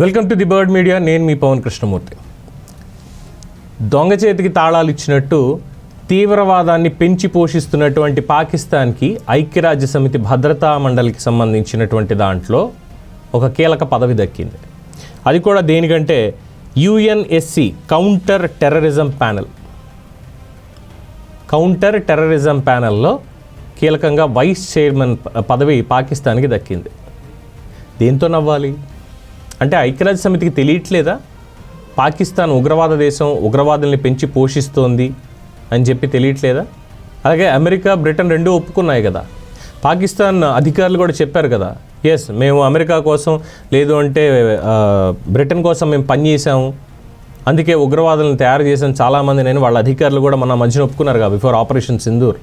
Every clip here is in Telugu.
Welcome to the Bird Media. నేను మీ పవన్ కృష్ణమూర్తి. దొంగ చేతికి తాళాలు ఇచ్చినట్టు తీవ్రవాదాన్ని పెంచి పోషిస్తున్నటువంటి పాకిస్తాన్కి ఐక్యరాజ్య సమితి భద్రతా మండలికి సంబంధించినటువంటి దాంట్లో ఒక కీలక పదవి దక్కింది. అది కూడా దేనికంటే UNSC counter terrorism panel. Counter terrorism ప్యానెల్లో కీలకంగా వైస్ చైర్మన్ పదవి పాకిస్తాన్కి దక్కింది. దేంతో నవ్వాలి? అంటే ఐక్యరాజ్య సమితికి తెలియట్లేదా? పాకిస్తాన్ ఉగ్రవాద దేశం ఉగ్రవాదుల్ని పెంచి పోషిస్తోంది అని చెప్పి తెలియట్లేదా? అలాగే అమెరికా బ్రిటన్ రెండూ ఒప్పుకున్నాయి కదా. పాకిస్తాన్ అధికారులు కూడా చెప్పారు కదా ఎస్ మేము అమెరికా కోసం లేదు అంటే బ్రిటన్ కోసం మేము పనిచేసాము అందుకే ఉగ్రవాదులను తయారు చేసిన చాలామంది. నేను వాళ్ళ అధికారులు కూడా మన మధ్యన ఒప్పుకున్నారు కదా బిఫోర్ ఆపరేషన్ సింధూర్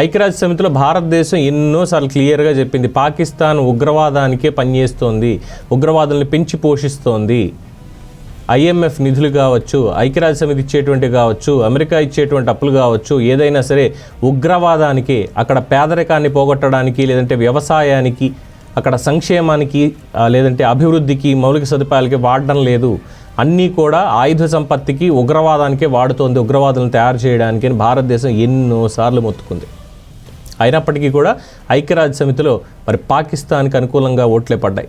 ఐక్యరాజ్య సమితిలో భారతదేశం ఎన్నోసార్లు క్లియర్గా చెప్పింది పాకిస్తాన్ ఉగ్రవాదానికే పనిచేస్తోంది ఉగ్రవాదుల్ని పెంచి పోషిస్తోంది. ఐఎంఎఫ్ నిధులు కావచ్చు ఐక్యరాజ్య సమితి ఇచ్చేటువంటి కావచ్చు అమెరికా ఇచ్చేటువంటి అప్పులు కావచ్చు ఏదైనా సరే ఉగ్రవాదానికి అక్కడ పేదరికాన్ని పోగొట్టడానికి లేదంటే వ్యవసాయానికి అక్కడ సంక్షేమానికి లేదంటే అభివృద్ధికి మౌలిక సదుపాయాలకి వాడడం లేదు. అన్నీ కూడా ఆయుధ సంపత్తికి ఉగ్రవాదానికే వాడుతోంది ఉగ్రవాదులను తయారు చేయడానికి అని భారతదేశం ఎన్నోసార్లు మొత్తుకుంది. అయినప్పటికీ కూడా ఐక్యరాజ్య సమితిలో మరి పాకిస్తాన్కి అనుకూలంగా ఓట్లే పడ్డాయి.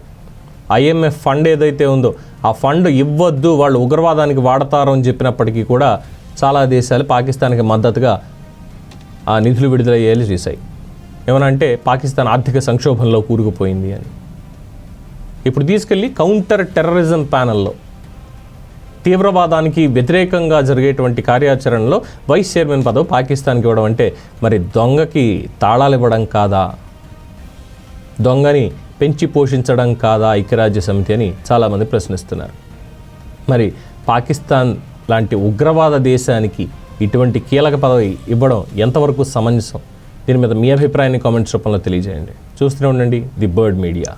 ఐఎంఎఫ్ ఫండ్ ఏదైతే ఉందో ఆ ఫండ్ ఇవ్వద్దు వాళ్ళు ఉగ్రవాదానికి వాడతారు అని చెప్పినప్పటికీ కూడా చాలా దేశాలు పాకిస్తాన్కి మద్దతుగా ఆ నిధులు విడుదల చేయాలి చేశాయి. ఏమనంటే పాకిస్తాన్ ఆర్థిక సంక్షోభంలో కూరుకుపోయింది అని. ఇప్పుడు తీసుకెళ్ళి కౌంటర్ టెర్రరిజం ప్యానెల్లో తీవ్రవాదానికి వ్యతిరేకంగా జరిగేటువంటి కార్యాచరణలో వైస్ చైర్మన్ పదవి పాకిస్తాన్కి ఇవ్వడం అంటే మరి దొంగకి తాళాలు ఇవ్వడం కాదా? దొంగని పెంచి పోషించడం కాదా ఐక్యరాజ్య సమితి అని చాలామంది ప్రశ్నిస్తున్నారు. మరి పాకిస్తాన్ లాంటి ఉగ్రవాద దేశానికి ఇటువంటి కీలక పదవి ఇవ్వడం ఎంతవరకు సమంజసం? దీని మీద మీ అభిప్రాయాన్ని కామెంట్స్ రూపంలో తెలియజేయండి. చూస్తూనే ఉండండి ది బర్డ్ మీడియా.